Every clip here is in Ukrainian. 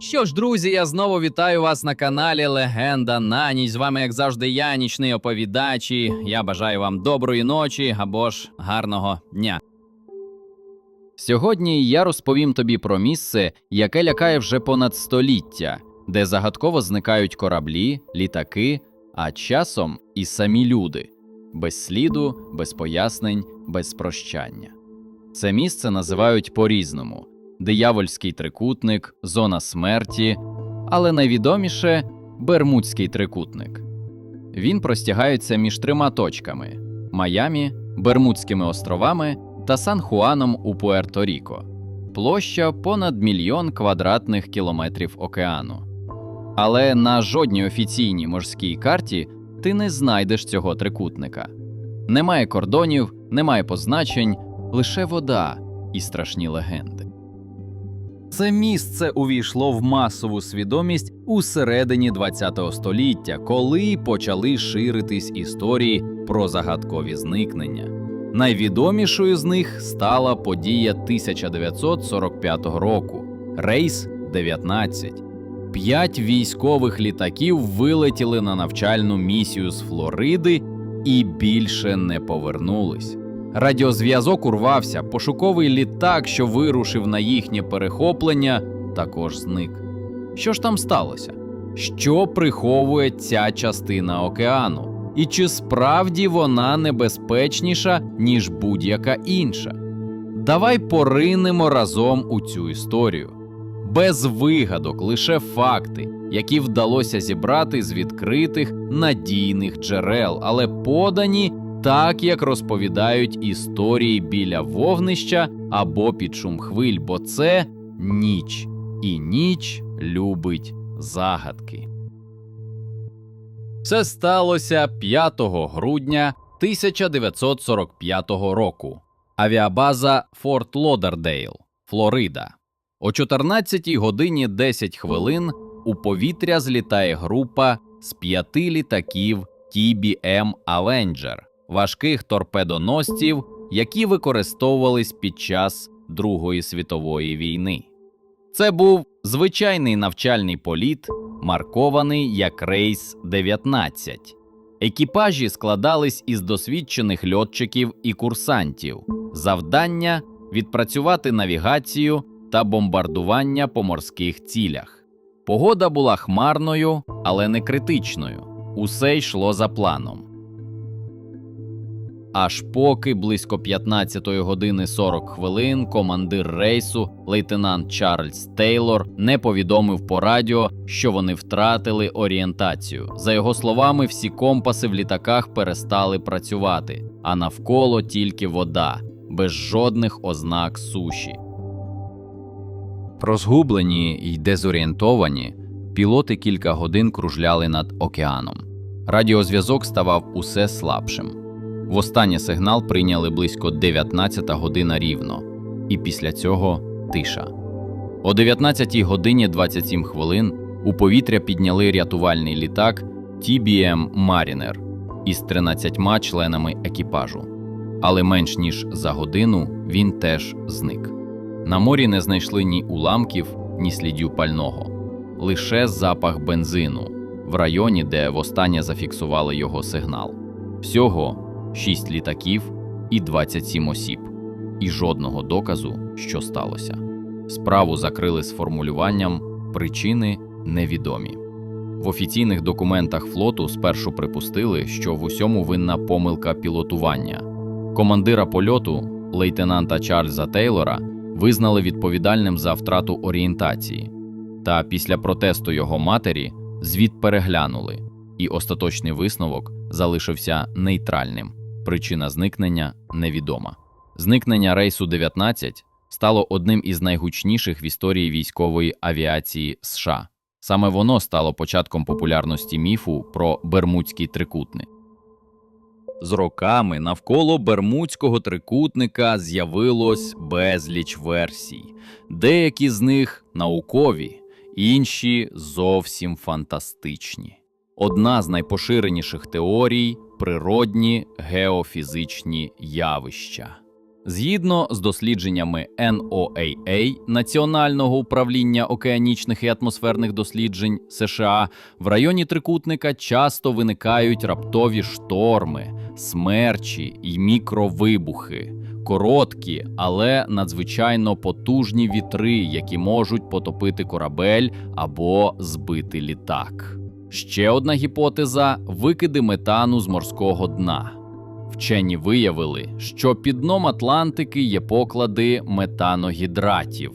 Що ж, друзі, я знову вітаю вас на каналі Легенда на ніч. З вами, як завжди, я, нічний оповідач. і Я бажаю вам доброї ночі або ж гарного дня. Сьогодні я розповім тобі про місце, яке лякає вже понад століття, де загадково зникають кораблі, літаки, а часом і самі люди без сліду, без пояснень, без прощання. Це місце називають по-різному: диявольський трикутник, зона смерті, але найвідоміше Бермудський трикутник. Він простягається між трьома точками: Майамі, Бермудськими островами та Сан-Хуаном у Пуерто-Ріко. Площа понад мільйон квадратних кілометрів океану. Але на жодній офіційній морській карті ти не знайдеш цього трикутника. Немає кордонів, немає позначень, лише вода і страшні легенди. Це місце увійшло в масову свідомість у середині ХХ століття, коли почали ширитись історії про загадкові зникнення. Найвідомішою з них стала подія 1945 року рейс 19. П'ять військових літаків вилетіли на навчальну місію з Флориди і більше не повернулись. Радіозв'язок урвався, пошуковий літак, що вирушив на їхнє перехоплення, також зник. Що ж там сталося? Що приховує ця частина океану? І чи справді вона небезпечніша, ніж будь-яка інша? Давай поринемо разом у цю історію. Без вигадок, лише факти, які вдалося зібрати з відкритих надійних джерел, але подані так, як розповідають історії біля вогнища або під шум хвиль, бо це ніч, і ніч любить загадки. Це сталося 5 грудня 1945 року. Авіабаза Форт Лодердейл, Флорида. О 14 годині 10 хвилин у повітря злітає група з п'яти літаків TBM Avenger, важких торпедоносців, які використовувались під час Другої світової війни. Це був звичайний навчальний політ, маркований як рейс 19. Екіпажі складались із досвідчених льотчиків і курсантів. Завдання відпрацювати навігацію та бомбардування по морських цілях. Погода була хмарною, але не критичною. Усе йшло за планом. Аж поки близько 15 години 40 хвилин командир рейсу, лейтенант Чарльз Тейлор, не повідомив по радіо, що вони втратили орієнтацію. За його словами, всі компаси в літаках перестали працювати, а навколо тільки вода, без жодних ознак суші. Розгублені й дезорієнтовані, пілоти кілька годин кружляли над океаном. Радіозв'язок ставав усе слабшим. Востаннє сигнал прийняли близько 19 година рівно, і після цього тиша. О 19 годині 27 хвилин у повітря підняли рятувальний літак TBM Mariner із 13 членами екіпажу. Але менш ніж за годину він теж зник. На морі не знайшли ні уламків, ні слідів пального, лише запах бензину в районі, де востаннє зафіксували його сигнал. Всього 6 літаків і 27 осіб, і жодного доказу, що сталося. Справу закрили з формулюванням причини невідомі. В офіційних документах флоту спершу припустили, що в усьому винна помилка пілотування. Командира польоту, лейтенанта Чарльза Тейлора, визнали відповідальним за втрату орієнтації. Та після протесту його матері звіт переглянули, і остаточний висновок залишився нейтральним. Причина зникнення невідома. Зникнення рейсу 19 стало одним із найгучніших в історії військової авіації США. Саме воно стало початком популярності міфу про Бермудський трикутник. З роками навколо Бермудського трикутника з'явилось безліч версій, деякі з них наукові, інші зовсім фантастичні. Одна з найпоширеніших теорій природні геофізичні явища. Згідно з дослідженнями NOAA Національного управління океанічних і атмосферних досліджень США, в районі трикутника часто виникають раптові шторми, смерчі й мікровибухи, короткі, але надзвичайно потужні вітри, які можуть потопити корабель або збити літак. Ще одна гіпотеза викиди метану з морського дна. Вчені виявили, що під дном Атлантики є поклади метаногідратів.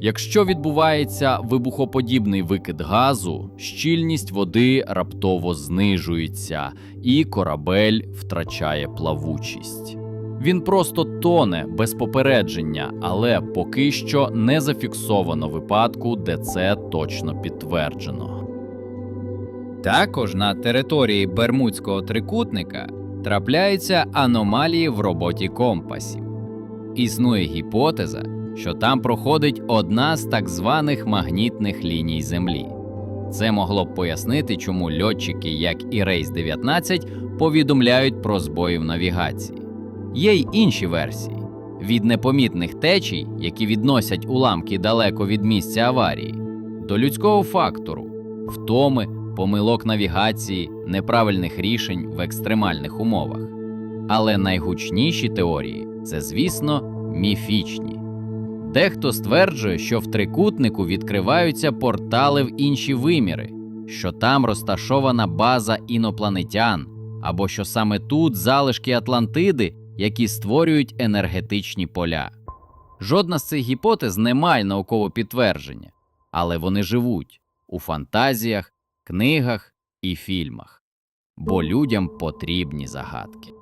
Якщо відбувається вибухоподібний викид газу, щільність води раптово знижується, і корабель втрачає плавучість. Він просто тоне без попередження, але поки що не зафіксовано випадку, де це точно підтверджено. Також на території Бермудського трикутника трапляються аномалії в роботі компасів. Існує гіпотеза, що там проходить одна з так званих магнітних ліній Землі. Це могло б пояснити, чому льотчики, як і Рейс 19, повідомляють про збої в навігації. Є й інші версії від непомітних течій, які відносять уламки далеко від місця аварії, до людського фактору, втоми, помилок навігації, неправильних рішень в екстремальних умовах. Але найгучніші теорії це, звісно, міфічні. Дехто стверджує, що в трикутнику відкриваються портали в інші виміри, що там розташована база інопланетян, або що саме тут залишки Атлантиди, які створюють енергетичні поля. Жодна з цих гіпотез не має наукового підтвердження, але вони живуть у фантазіях, книгах і фільмах, бо людям потрібні загадки.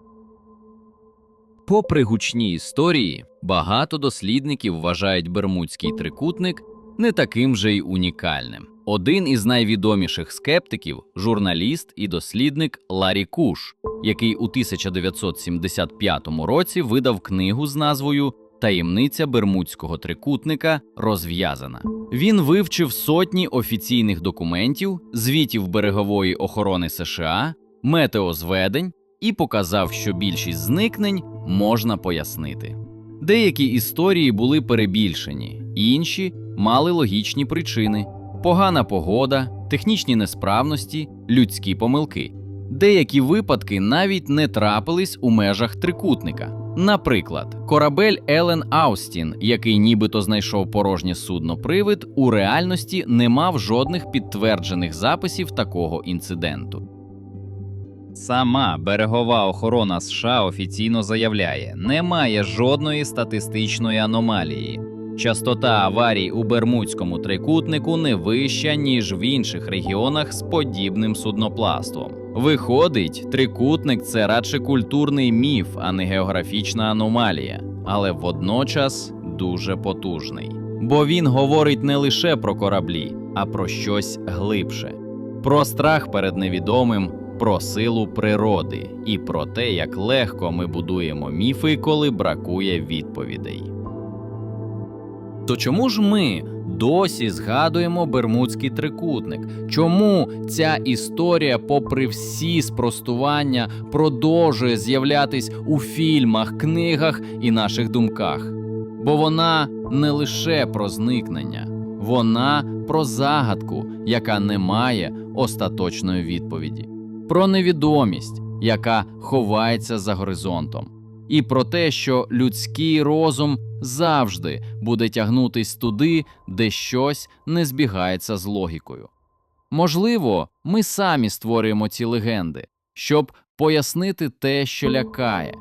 Попри гучні історії, багато дослідників вважають Бермудський трикутник не таким же й унікальним. Один із найвідоміших скептиків журналіст і дослідник Ларі Куш, який у 1975 році видав книгу з назвою Таємниця Бермудського трикутника розв'язана. Він вивчив сотні офіційних документів, звітів берегової охорони США, метеозведень і показав, що більшість зникнень можна пояснити. Деякі історії були перебільшені, інші мали логічні причини: погана погода, технічні несправності, людські помилки. Деякі випадки навіть не трапились у межах трикутника. Наприклад, корабель Елен Аустін, який нібито знайшов порожнє судно-привид, у реальності не мав жодних підтверджених записів такого інциденту. Сама берегова охорона США офіційно заявляє, немає жодної статистичної аномалії. Частота аварій у Бермудському трикутнику не вища, ніж в інших регіонах з подібним судноплавством. Виходить, трикутник це радше культурний міф, а не географічна аномалія, але водночас дуже потужний. Бо він говорить не лише про кораблі, а про щось глибше, про страх перед невідомим, про силу природи і про те, як легко ми будуємо міфи, коли бракує відповідей. То чому ж ми досі згадуємо Бермудський трикутник? Чому ця історія, попри всі спростування, продовжує з'являтись у фільмах, книгах і наших думках? Бо вона не лише про зникнення, вона про загадку, яка не має остаточної відповіді, про невідомість, яка ховається за горизонтом, і про те, що людський розум завжди буде тягнутись туди, де щось не збігається з логікою. Можливо, ми самі створюємо ці легенди, щоб пояснити те, що лякає,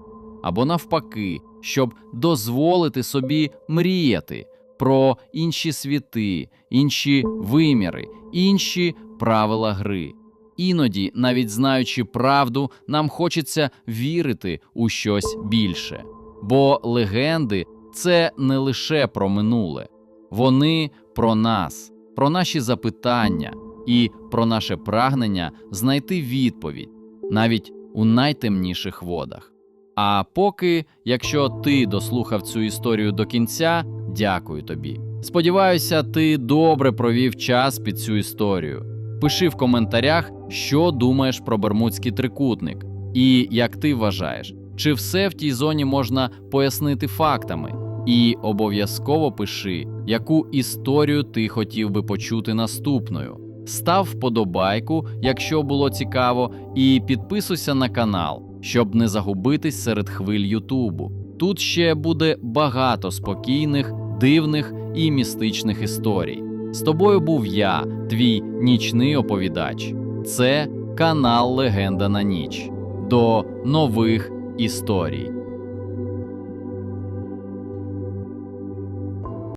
або навпаки, щоб дозволити собі мріяти про інші світи, інші виміри, інші правила гри. Іноді, навіть знаючи правду, нам хочеться вірити у щось більше, бо легенди це не лише про минуле, вони про нас, про наші запитання і про наше прагнення знайти відповідь навіть у найтемніших водах. А поки, якщо ти дослухав цю історію до кінця, дякую тобі. Сподіваюся, ти добре провів час під цю історію. Пиши в коментарях, що думаєш про Бермудський трикутник, і як ти вважаєш, чи все в тій зоні можна пояснити фактами. І обов'язково пиши, яку історію ти хотів би почути наступною. Став вподобайку, якщо було цікаво, і підписуйся на канал, щоб не загубитись серед хвиль Ютубу. Тут ще буде багато спокійних, дивних і містичних історій. З тобою був я, твій нічний оповідач. Це канал Легенда на ніч. До нових історій.